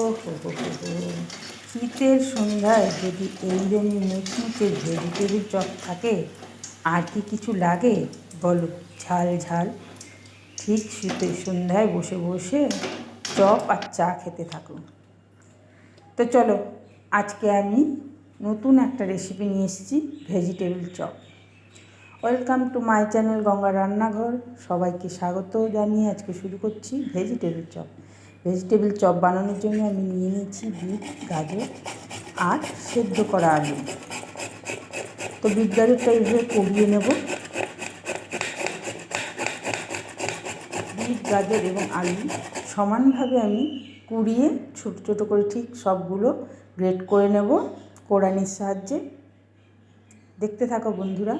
ও হো হো শীতের সন্ধ্যায় যদি এইরকমই মুচমুচে ভেজিটেবিল চপ থাকে, আর কি কিছু লাগে? বলো। ঝাল ঝাল। ঠিক শীতের সন্ধ্যায় বসে বসে চপ আর চা খেতে থাকুন তো চলো, আজকে আমি নতুন একটা রেসিপি নিয়ে এসেছি vegetable chop. Welcome to my channel Ganga Rannaghar সবাইকে স্বাগত জানিয়ে আজকে শুরু করছি ভেজিটেবিল চপ। ভেজিটেবিল চপ বানানোর জন্য আমি নিয়ে নিয়েছি বিট গাজর আর সেদ্ধ করা আলু। তো বিট গাজরটা এইভাবে করিয়ে নেব। বিট, গাজর এবং আলু সমানভাবে আমি কুড়িয়ে ছোটো ছোটো করে ঠিক সবগুলো গ্রেট করে নেব কোড়ানির সাহায্যে। দেখতে থাকো বন্ধুরা।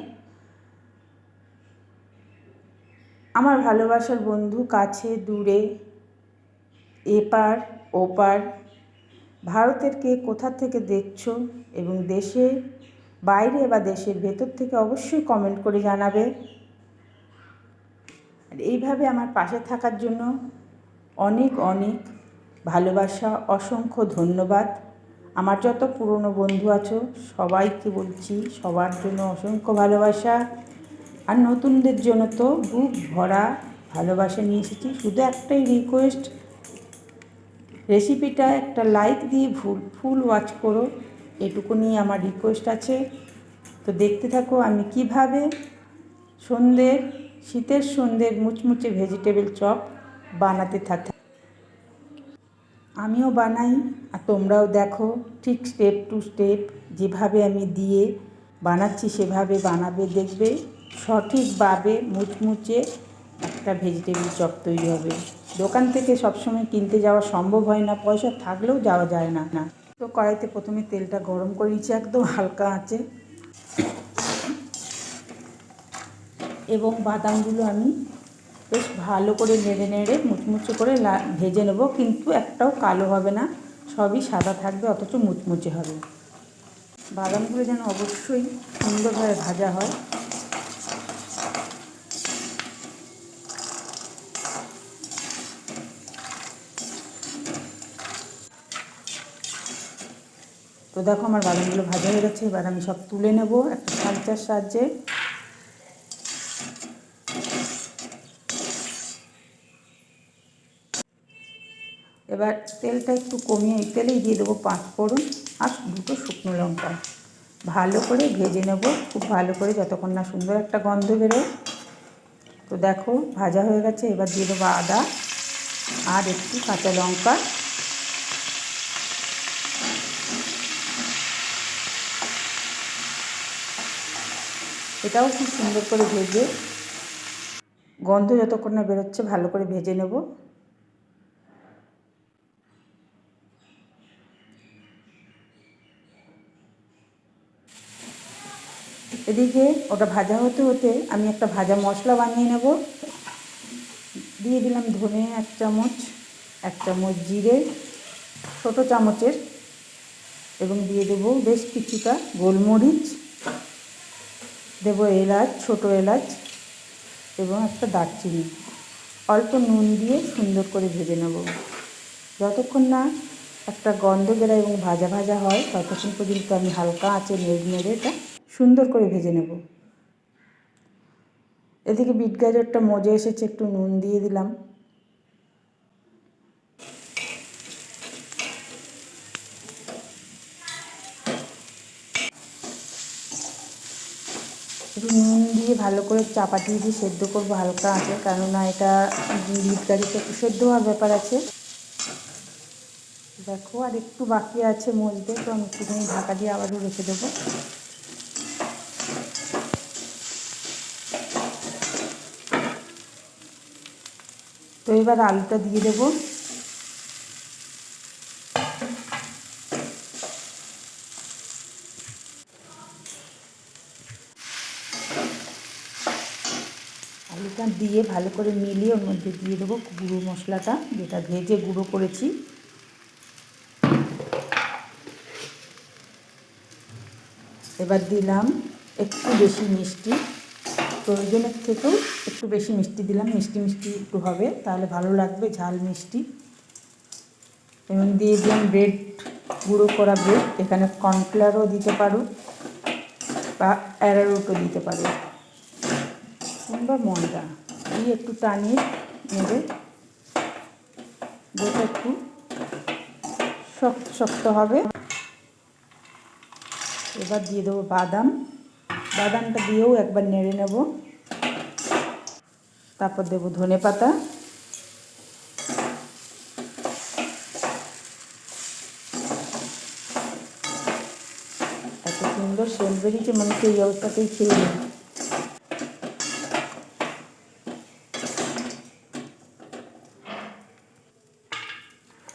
আমার ভালোবাসার বন্ধু কাছে, দূরে এপার, ওপার, ভারতের কে কোথা থেকে দেখছ এবং দেশে বাইরে বা দেশের ভেতর থেকে অবশ্যই কমেন্ট করে জানাবে। আর এইভাবে আমার পাশে থাকার জন্য অনেক অনেক ভালোবাসা, অসংখ্য ধন্যবাদ। আমার যত পুরনো বন্ধু আছো, সবাইকে বলছি সবার জন্য অসংখ্য ভালোবাসা। আর নতুনদের জন্য তো বুক ভরা ভালোবাসা নিয়ে এসেছি। শুধু একটাই রিকোয়েস্ট রেসিপিটা একটা লাইক দিয়ে ফুল ফুল ওয়াচ করো। এটুকু নিয়ে আমার রিকোয়েস্ট আছে। তো দেখতে থাকো আমি কীভাবে সন্ধ্যের, শীতের সন্ধ্যের মুচমুচে ভেজিটেবল চপ বানাতে থাকি আমিও বানাই আর তোমরাও দেখো ঠিক স্টেপ টু স্টেপ যেভাবে আমি দিয়ে বানাচ্ছি সেভাবে বানাবে, দেখবে সঠিকভাবে মুচমুচে একটা ভেজিটেবল চপ তৈরি হবে। দোকান থেকে সবসময় কিনতে যাওয়া সম্ভব হয় না, পয়সা থাকলেও যাওয়া যায় না। না তো কড়াইতে প্রথমে তেলটা গরম করে নিচ্ছি, একদম হালকা আছে এবং বাদামগুলো আমি বেশ ভালো করে নেড়ে নেড়ে মুচমুচে করে ভেজে নেব, কিন্তু একটাও কালো হবে না, সবই সাদা থাকবে, অথচ মুচমুচে হবে। বাদামগুলো যেন অবশ্যই সুন্দরভাবে ভাজা হয়। তো দেখো আমার বাদামগুলো ভাজা হয়ে গেছে, এবার আমি সব তুলে নেব একটা সালচার সাহায্যে। এবার তেলটা একটু কমিয়ে তেলেই দিয়ে দেবো পাঁচ ফোড়ন আর দুটো শুকনো লঙ্কা। ভালো করে ভেজে নেব, খুব ভালো করে যতক্ষণ না সুন্দর একটা গন্ধ বেরোয়। তো দেখো ভাজা হয়ে গেছে, এবার দিয়ে দেবো আদা আর একটু কাঁচা লঙ্কা। এটাও খুব সুন্দর করে ভেজে। গন্ধ যতক্ষণ না বেরোচ্ছে, ভালো করে ভেজে নেব। এদিকে ওটা ভাজা হতে হতে আমি একটা ভাজা মশলা বানিয়ে নেব। দিয়ে দিলাম ধনে এক চামচ এক চামচ জিরে, ছোটো চামচের, এবং দিয়ে দেবো বেশ কিছুটা গোলমরিচ। দেব এলাচ, ছোট এলাচ এবং একটা দারচিনি। অল্প নুন দিয়ে সুন্দর করে ভেজে নেব। যতক্ষণ না একটা গন্ধ বেড়া এবং ভাজা ভাজা হয়, ততক্ষণ পর্যন্ত আমি হালকা আঁচে নেড়ে নেড়ে এটা সুন্দর করে ভেজে নেব। এদিকে বিট গাজরটা মজে এসেছে, একটু নুন দিয়ে দিলাম। একটু নুন দিয়ে ভালো করে চাপাটি দিয়ে সেদ্ধ করব হালকা আছে কেননা এটা গাড়িতে একটু সেদ্ধ হওয়ার ব্যাপার আছে। দেখো, আর একটু বাকি আছে মজতে তো আমি একটুখানি ঢাকা দিয়ে আবারও রেখে দেবো। তো এবার আলুটা দিয়ে দেবো আলুটা দিয়ে ভালো করে মিলিয়ে ওর মধ্যে দিয়ে দেবো গুঁড়ো মশলাটা, যেটা ভেজে গুঁড়ো করেছি। এবার দিলাম একটু বেশি মিষ্টি। প্রয়োজনের থেকেও একটু বেশি মিষ্টি দিলাম, মিষ্টি মিষ্টি একটু হবে, তাহলে ভালো লাগবে, ঝাল মিষ্টি। এবং দিয়ে দিলাম ব্রেড, গুঁড়ো করা ব্রেড, এখানে কর্নফ্লাওয়ারও দিতে পারো বা অ্যারারুটও দিতে পারো। কিংবা ময়দা দিয়ে একটু টানিয়ে নেবে। যেটা একটু শক্ত শক্ত হবে। এবার দিয়ে দেবো বাদাম। বাদামটা দিয়েও একবার নেড়ে নেব। তারপর দেবো ধনে পাতা। এত সুন্দর সেন্ট বেরিয়েছে, মনে হচ্ছে এই অবস্থাতেই খেয়ে নেব।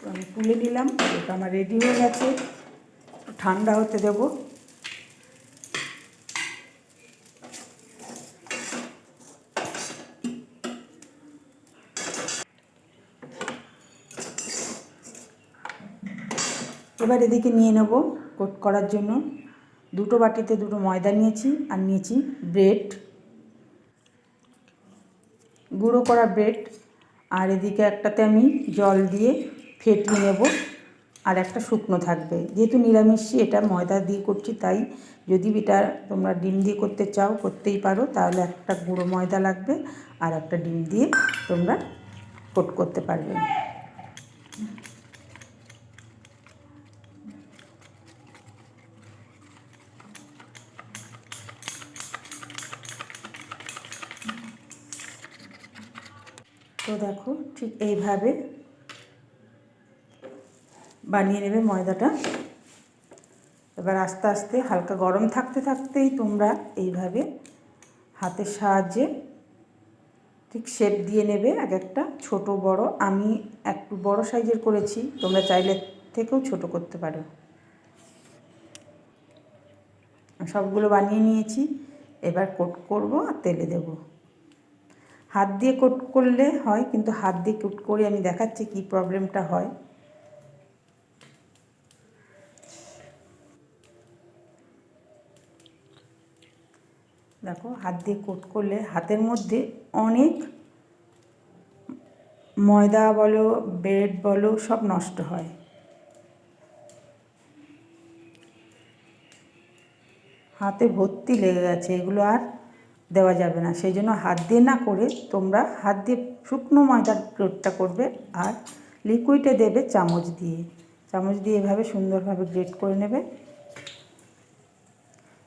আমি তুলে নিলাম ওটা আমার রেডি হয়ে গেছে। ঠান্ডা হতে দেবো। এবার এদিকে নিয়ে নেব কোট করার জন্য। দুটো বাটিতে দুটো ময়দা নিয়েছি আর নিয়েছি ব্রেড। গুঁড়ো করা ব্রেড। আর এদিকে একটাতে আমি জল দিয়ে ফেটিয়ে নেব। আর একটা শুকনো থাকবে। যেহেতু নিরামিষই এটা ময়দা দিয়ে করছি, তাই যদি এটা তোমরা ডিম দিয়ে করতে চাও, করতেই পারো। তাহলে একটা গুঁড়ো ময়দা লাগবে আর একটা ডিম দিয়ে তোমরা কোট করতে পারবে। তো দেখো ঠিক এইভাবে বানিয়ে নেবে ময়দাটা। এবার আস্তে আস্তে হালকা গরম থাকতে থাকতেই তোমরা এইভাবে হাতের সাহায্যে ঠিক শেপ দিয়ে নেবে এক একটা ছোট বড়। আমি একটু বড় সাইজের করেছি, তোমরা চাইলে থেকেও ছোট করতে পারো। সবগুলো বানিয়ে নিয়েছি, এবার কোট করব আর তেলে দেবো। হাত দিয়ে কোট করলে হয়, কিন্তু হাত দিয়ে কোট করে আমি দেখাচ্ছি কি প্রবলেমটা হয়। দেখো, হাত দিয়ে কোট করলে হাতের মধ্যে অনেক ময়দা বলো, ব্রেড বলো, সব নষ্ট হয়। হাতে ভর্তি লেগে গেছে, এগুলো আর দেওয়া যাবে না। সেই জন্য হাত দিয়ে না করে তোমরা হাত দিয়ে শুকনো ময়দার গ্রেটটা করবে আর লিকুইডে দেবে চামচ দিয়ে। চামচ দিয়ে এভাবে সুন্দরভাবে গ্রেড করে নেবে।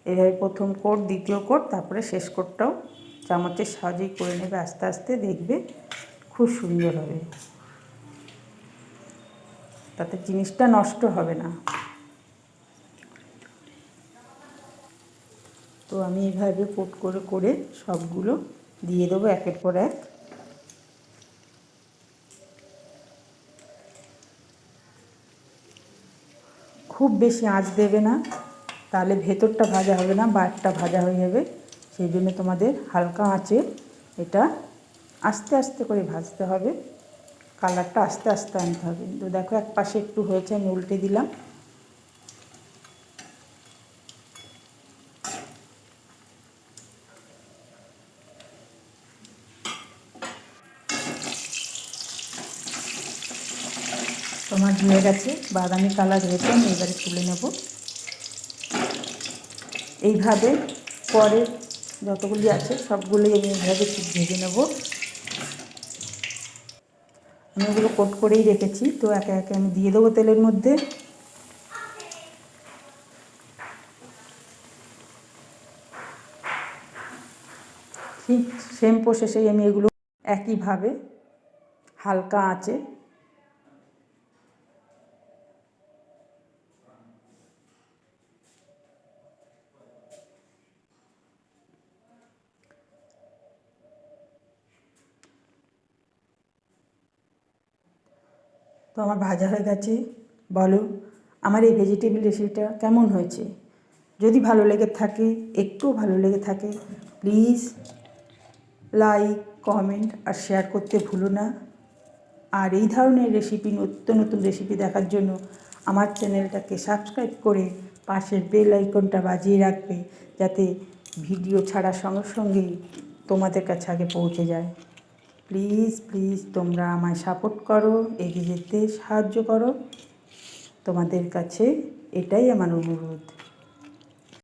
এভাবে প্রথম কোট, দ্বিতীয় কোট, তারপরে শেষ কোটটাও চামচের সাহায্যেই করে নেবে, আস্তে আস্তে দেখবে খুব সুন্দর হবে। তাতে জিনিসটা নষ্ট হবে না। তো আমি এইভাবে কোট করে করে সবগুলো দিয়ে দেবো একের পর এক। খুব বেশি আঁচ দেবে না। তাহলে ভেতরটা ভাজা হবে না বাইরটা ভাজা হয়ে যাবে। সেই জন্য তোমাদের হালকা আঁচে এটা আস্তে আস্তে করে ভাজতে হবে। কালারটা আস্তে আস্তে আনতে হবে। তো দেখো এক পাশে একটু হয়েছে, আমি উল্টে দিলাম। তোমার হয়ে গেছে, বাদামি কালার হয়েছে, আমি এবারে তুলে নেব। এইভাবে পরে যতগুলি আছে সবগুলোই আমি এইভাবে ভেজে নেব। আমি ওগুলো কোট করেই রেখেছি, তো একে একে আমি দিয়ে দেবো তেলের মধ্যে। ঠিক সেম প্রসেসেই আমি এগুলো একইভাবে হালকা আঁচে আমার ভাজা হয়ে গেছে। বলো, আমার এই ভেজিটেবিল রেসিপিটা কেমন হয়েছে? যদি ভালো লেগে থাকে, একটু ভালো লেগে থাকে প্লিজ লাইক কমেন্ট আর শেয়ার করতে ভুলো না। আর এই ধরনের রেসিপি নতুন নতুন রেসিপি দেখার জন্য আমার চ্যানেলটাকে সাবস্ক্রাইব করে পাশের বেল আইকনটা বাজিয়ে রাখবে, যাতে ভিডিও ছাড়ার সঙ্গে সঙ্গেই তোমাদের কাছে আগে পৌঁছে যায়। প্লিজ প্লিজ তোমরা আমায় সাপোর্ট করো, এগিয়ে যেতে সাহায্য করো। তোমাদের কাছে এটাই আমার অনুরোধ।